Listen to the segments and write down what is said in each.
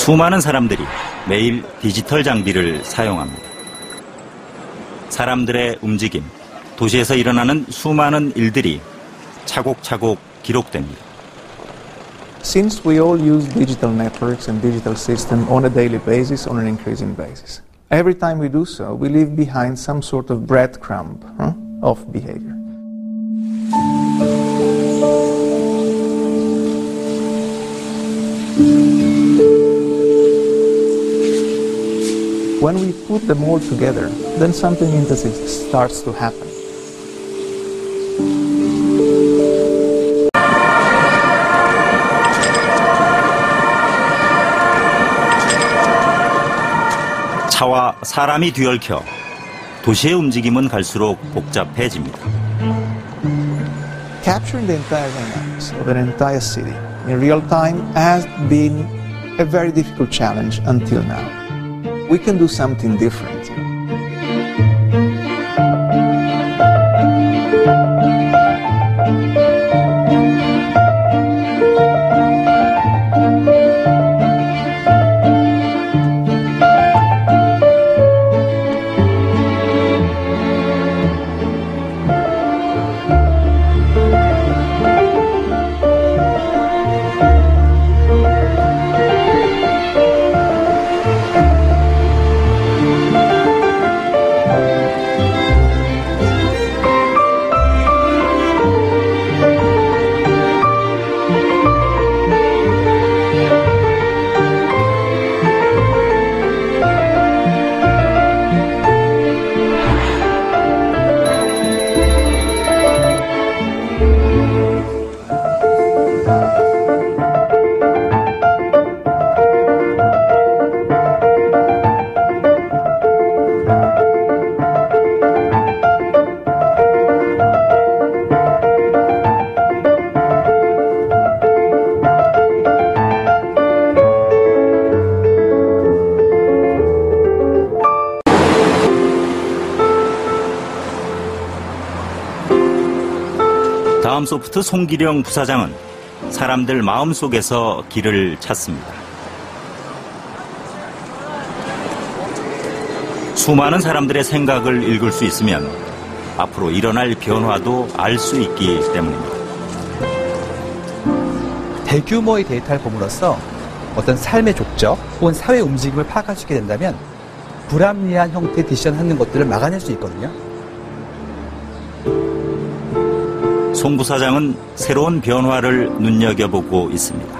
수많은 사람들이 매일 디지털 장비를 사용합니다. 사람들의 움직임, 도시에서 일어나는 수많은 일들이 차곡차곡 기록됩니다. Since we all use digital networks and digital systems on a daily basis, on an increasing basis, every time we do so, we leave behind some sort of breadcrumb huh, of behavior. When we put them all together, then something interesting starts to happen. 차와 사람이 뒤얽혀 도시의 움직임은 갈수록 복잡해집니다. Capturing the entire dynamics of an entire city in real time has been a very difficult challenge until now. We can do something different. 다음 소프트 송기령 부사장은 사람들 마음속에서 길을 찾습니다. 수많은 사람들의 생각을 읽을 수 있으면 앞으로 일어날 변화도 알 수 있기 때문입니다. 대규모의 데이터를 봄으로써 어떤 삶의 족적 혹은 사회 움직임을 파악할 수 있게 된다면 불합리한 형태의 디시전 하는 것들을 막아낼 수 있거든요. 송 부사장은 새로운 변화를 눈여겨보고 있습니다.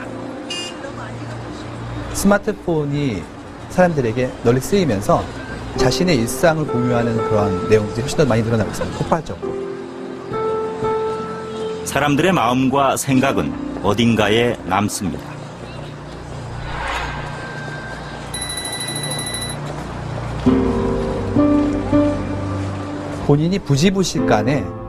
스마트폰이 사람들에게 널리 쓰이면서 자신의 일상을 공유하는 그런 내용들이 훨씬 더 많이 늘어나고 있습니다. 폭발적으로. 사람들의 마음과 생각은 어딘가에 남습니다. 본인이 부지부식간에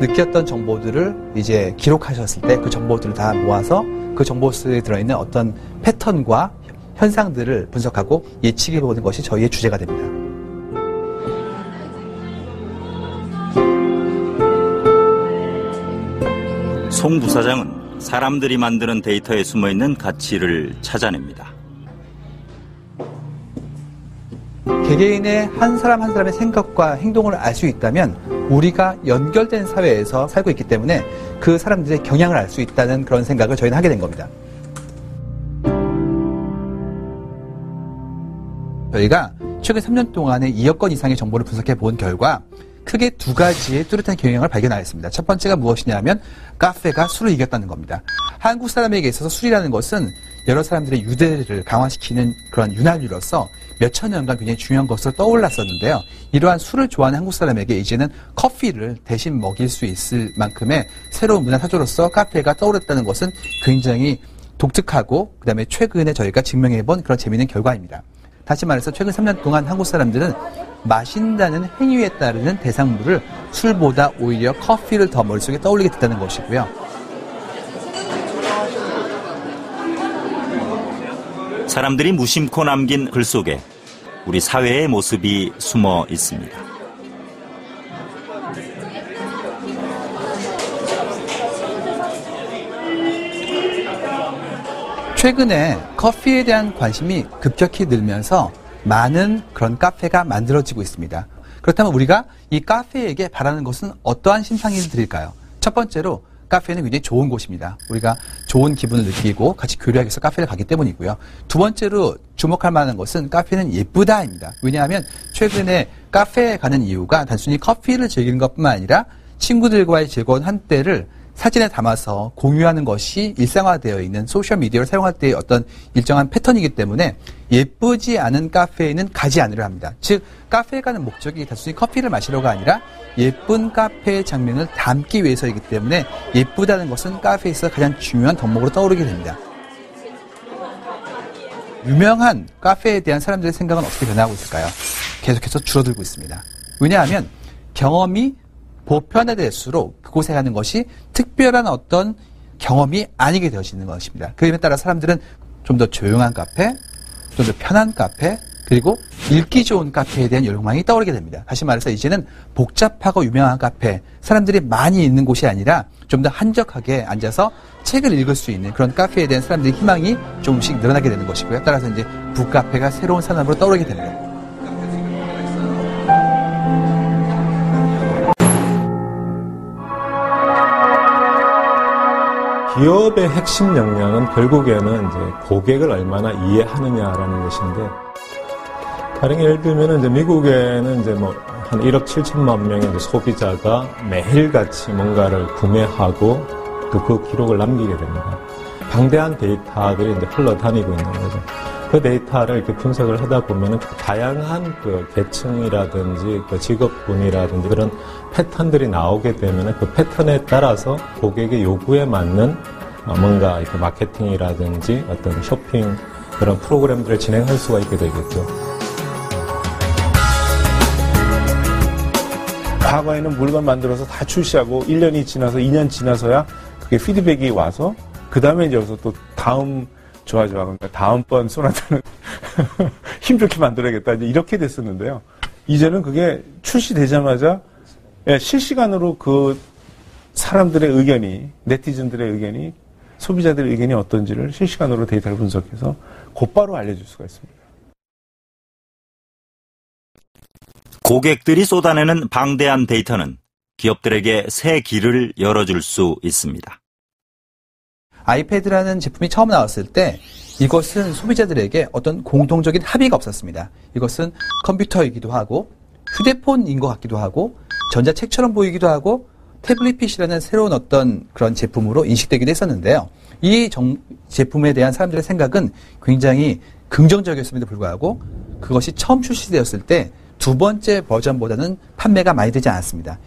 느꼈던 정보들을 이제 기록하셨을 때 그 정보들을 다 모아서 그 정보 속에 들어있는 어떤 패턴과 현상들을 분석하고 예측해 보는 것이 저희의 주제가 됩니다. 송 부사장은 사람들이 만드는 데이터에 숨어 있는 가치를 찾아냅니다. 개개인의 한 사람 한 사람의 생각과 행동을 알 수 있다면 우리가 연결된 사회에서 살고 있기 때문에 그 사람들의 경향을 알 수 있다는 그런 생각을 저희는 하게 된 겁니다. 저희가 최근 3년 동안에 2억 건 이상의 정보를 분석해 본 결과 크게 두 가지의 뚜렷한 경향을 발견하였습니다. 첫 번째가 무엇이냐면 카페가 술을 이겼다는 겁니다. 한국 사람에게 있어서 술이라는 것은 여러 사람들의 유대를 강화시키는 그런 윤활유로서 몇천 년간 굉장히 중요한 것으로 떠올랐었는데요. 이러한 술을 좋아하는 한국 사람에게 이제는 커피를 대신 먹일 수 있을 만큼의 새로운 문화 사조로서 카페가 떠오르다는 것은 굉장히 독특하고 그다음에 최근에 저희가 증명해 본 그런 재미있는 결과입니다. 다시 말해서 최근 3년 동안 한국 사람들은 마신다는 행위에 따르는 대상물을 술보다 오히려 커피를 더 머릿속에 떠올리게 됐다는 것이고요. 사람들이 무심코 남긴 글 속에 우리 사회의 모습이 숨어 있습니다. 최근에 커피에 대한 관심이 급격히 늘면서 많은 그런 카페가 만들어지고 있습니다. 그렇다면 우리가 이 카페에게 바라는 것은 어떠한 심상을 드릴까요? 첫 번째로 카페는 굉장히 좋은 곳입니다. 우리가 좋은 기분을 느끼고 같이 교류하기 위해서 카페를 가기 때문이고요. 두 번째로 주목할 만한 것은 카페는 예쁘다입니다. 왜냐하면 최근에 카페에 가는 이유가 단순히 커피를 즐기는 것뿐만 아니라 친구들과의 즐거운 한때를 사진에 담아서 공유하는 것이 일상화되어 있는 소셜미디어를 사용할 때의 어떤 일정한 패턴이기 때문에 예쁘지 않은 카페에는 가지 않으려 합니다. 즉, 카페에 가는 목적이 단순히 커피를 마시려가 아니라 예쁜 카페의 장면을 담기 위해서이기 때문에 예쁘다는 것은 카페에서 가장 중요한 덕목으로 떠오르게 됩니다. 유명한 카페에 대한 사람들의 생각은 어떻게 변하고 있을까요? 계속해서 줄어들고 있습니다. 왜냐하면 경험이 보편화될수록 그곳에 가는 것이 특별한 어떤 경험이 아니게 되어지는 것입니다. 그에 따라 사람들은 좀 더 조용한 카페, 좀 더 편한 카페, 그리고 읽기 좋은 카페에 대한 열망이 떠오르게 됩니다. 다시 말해서 이제는 복잡하고 유명한 카페, 사람들이 많이 있는 곳이 아니라 좀 더 한적하게 앉아서 책을 읽을 수 있는 그런 카페에 대한 사람들의 희망이 조금씩 늘어나게 되는 것이고요. 따라서 이제 북카페가 새로운 산업으로 떠오르게 됩니다. 기업의 핵심 역량은 결국에는 이제 고객을 얼마나 이해하느냐라는 것인데, 다른 예를 들면 이제 미국에는 이제 뭐 한 1억 7천만 명의 소비자가 매일같이 뭔가를 구매하고 그, 그 기록을 남기게 됩니다. 방대한 데이터들이 이제 흘러다니고 있는 거죠. 그 데이터를 이렇게 분석을 하다 보면은 다양한 그 계층이라든지 그 직업군이라든지 그런 패턴들이 나오게 되면은 그 패턴에 따라서 고객의 요구에 맞는 뭔가 이렇게 마케팅이라든지 어떤 쇼핑 그런 프로그램들을 진행할 수가 있게 되겠죠. 과거에는 물건 만들어서 다 출시하고 1년이 지나서 2년 지나서야 그게 피드백이 와서 그 다음에 이제 여기서 또 다음 좋아 좋아 그러니까 다음번 소나타는 힘좋게 만들어야겠다 이제 이렇게 됐었는데요. 이제는 그게 출시되자마자 예, 실시간으로 그 사람들의 의견이 네티즌들의 의견이 소비자들의 의견이 어떤지를 실시간으로 데이터를 분석해서 곧바로 알려줄 수가 있습니다. 고객들이 쏟아내는 방대한 데이터는 기업들에게 새 길을 열어줄 수 있습니다. 아이패드라는 제품이 처음 나왔을 때 이것은 소비자들에게 어떤 공통적인 합의가 없었습니다. 이것은 컴퓨터이기도 하고 휴대폰인 것 같기도 하고 전자책처럼 보이기도 하고 태블릿 PC라는 새로운 어떤 그런 제품으로 인식되기도 했었는데요. 이 정, 제품에 대한 사람들의 생각은 굉장히 긍정적이었음에도 불구하고 그것이 처음 출시되었을 때 두 번째 버전보다는 판매가 많이 되지 않았습니다.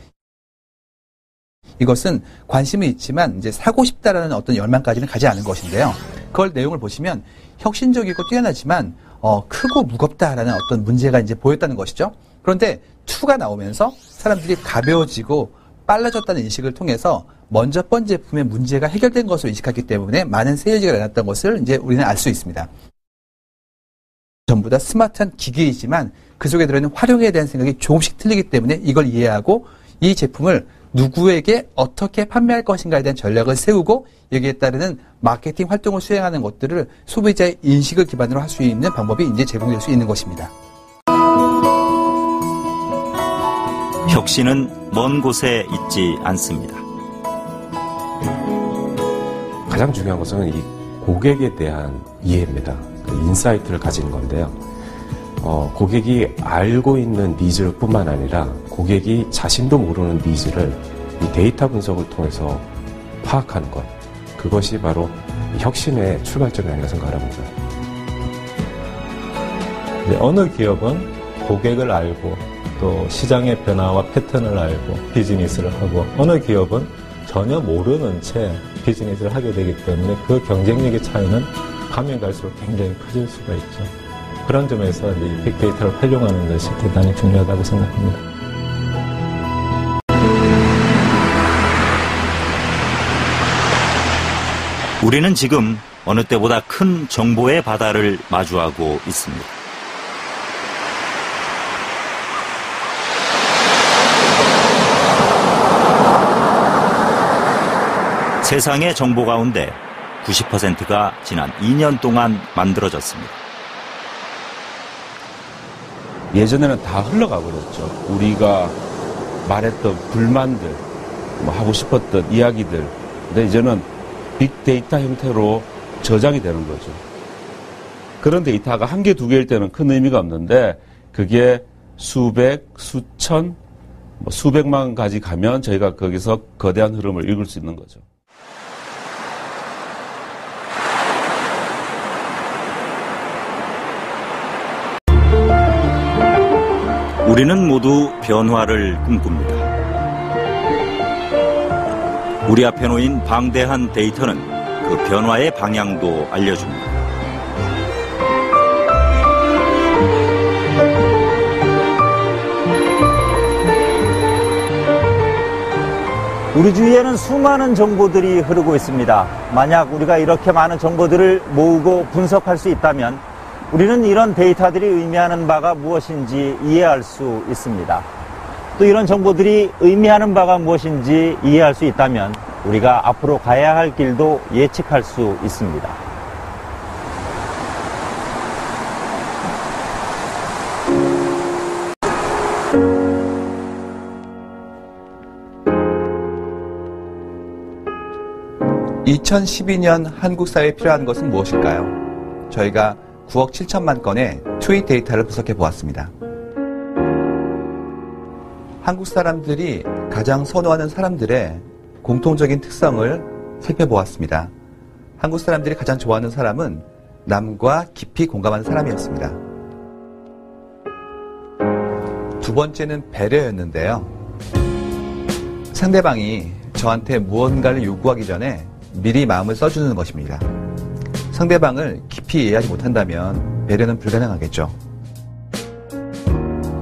이것은 관심은 있지만 이제 사고 싶다라는 어떤 열망까지는 가지 않은 것인데요. 그걸 내용을 보시면 혁신적이고 뛰어나지만 어, 크고 무겁다라는 어떤 문제가 이제 보였다는 것이죠. 그런데 2가 나오면서 사람들이 가벼워지고 빨라졌다는 인식을 통해서 먼저 번 제품의 문제가 해결된 것으로 인식했기 때문에 많은 세일즈가 일어났던 것을 이제 우리는 알 수 있습니다. 전부 다 스마트한 기계이지만 그 속에 들어있는 활용에 대한 생각이 조금씩 틀리기 때문에 이걸 이해하고 이 제품을 누구에게 어떻게 판매할 것인가에 대한 전략을 세우고 여기에 따르는 마케팅 활동을 수행하는 것들을 소비자의 인식을 기반으로 할 수 있는 방법이 이제 제공될 수 있는 것입니다. 혁신은 먼 곳에 있지 않습니다. 가장 중요한 것은 이 고객에 대한 이해입니다. 그 인사이트를 가지는 건데요. 어, 고객이 알고 있는 니즈를 뿐만 아니라 고객이 자신도 모르는 니즈를 이 데이터 분석을 통해서 파악하는 것. 그것이 바로 혁신의 출발점이 아닌가 생각합니다. 어느 기업은 고객을 알고 또 시장의 변화와 패턴을 알고 비즈니스를 하고 어느 기업은 전혀 모르는 채 비즈니스를 하게 되기 때문에 그 경쟁력의 차이는 가면 갈수록 굉장히 커질 수가 있죠. 그런 점에서 이 빅데이터를 활용하는 것이 대단히 중요하다고 생각합니다. 우리는 지금 어느 때보다 큰 정보의 바다를 마주하고 있습니다. 세상의 정보 가운데 90%가 지난 2년 동안 만들어졌습니다. 예전에는 다 흘러가 버렸죠. 우리가 말했던 불만들, 뭐 하고 싶었던 이야기들. 근데 이제는 빅데이터 형태로 저장이 되는 거죠. 그런 데이터가 한 개, 두 개일 때는 큰 의미가 없는데 그게 수백, 수천, 뭐 수백만 가지 가면 저희가 거기서 거대한 흐름을 읽을 수 있는 거죠. 우리는 모두 변화를 꿈꿉니다. 우리 앞에 놓인 방대한 데이터는 그 변화의 방향도 알려줍니다. 우리 주위에는 수많은 정보들이 흐르고 있습니다. 만약 우리가 이렇게 많은 정보들을 모으고 분석할 수 있다면 우리는 이런 데이터들이 의미하는 바가 무엇인지 이해할 수 있습니다. 또 이런 정보들이 의미하는 바가 무엇인지 이해할 수 있다면 우리가 앞으로 가야 할 길도 예측할 수 있습니다. (2012년) 한국 사회에 필요한 것은 무엇일까요? 저희가 9억 7천만 건의 트윗 데이터를 분석해 보았습니다. 한국 사람들이 가장 선호하는 사람들의 공통적인 특성을 살펴보았습니다. 한국 사람들이 가장 좋아하는 사람은 남과 깊이 공감하는 사람이었습니다. 두 번째는 배려였는데요. 상대방이 저한테 무언가를 요구하기 전에 미리 마음을 써주는 것입니다. 상대방을 깊이 이해하지 못한다면 배려는 불가능하겠죠.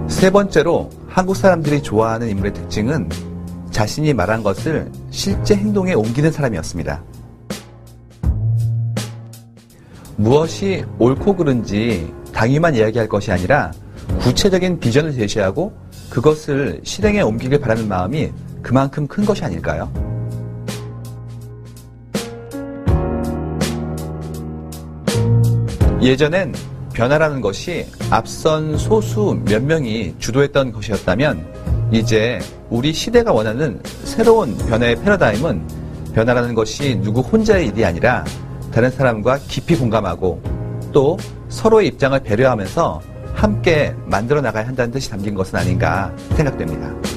세 번째로 한국 사람들이 좋아하는 인물의 특징은 자신이 말한 것을 실제 행동에 옮기는 사람이었습니다. 무엇이 옳고 그른지 당위만 이야기할 것이 아니라 구체적인 비전을 제시하고 그것을 실행에 옮기길 바라는 마음이 그만큼 큰 것이 아닐까요? 예전엔 변화라는 것이 앞선 소수 몇 명이 주도했던 것이었다면 이제 우리 시대가 원하는 새로운 변화의 패러다임은 변화라는 것이 누구 혼자의 일이 아니라 다른 사람과 깊이 공감하고 또 서로의 입장을 배려하면서 함께 만들어 나가야 한다는 뜻이 담긴 것은 아닌가 생각됩니다.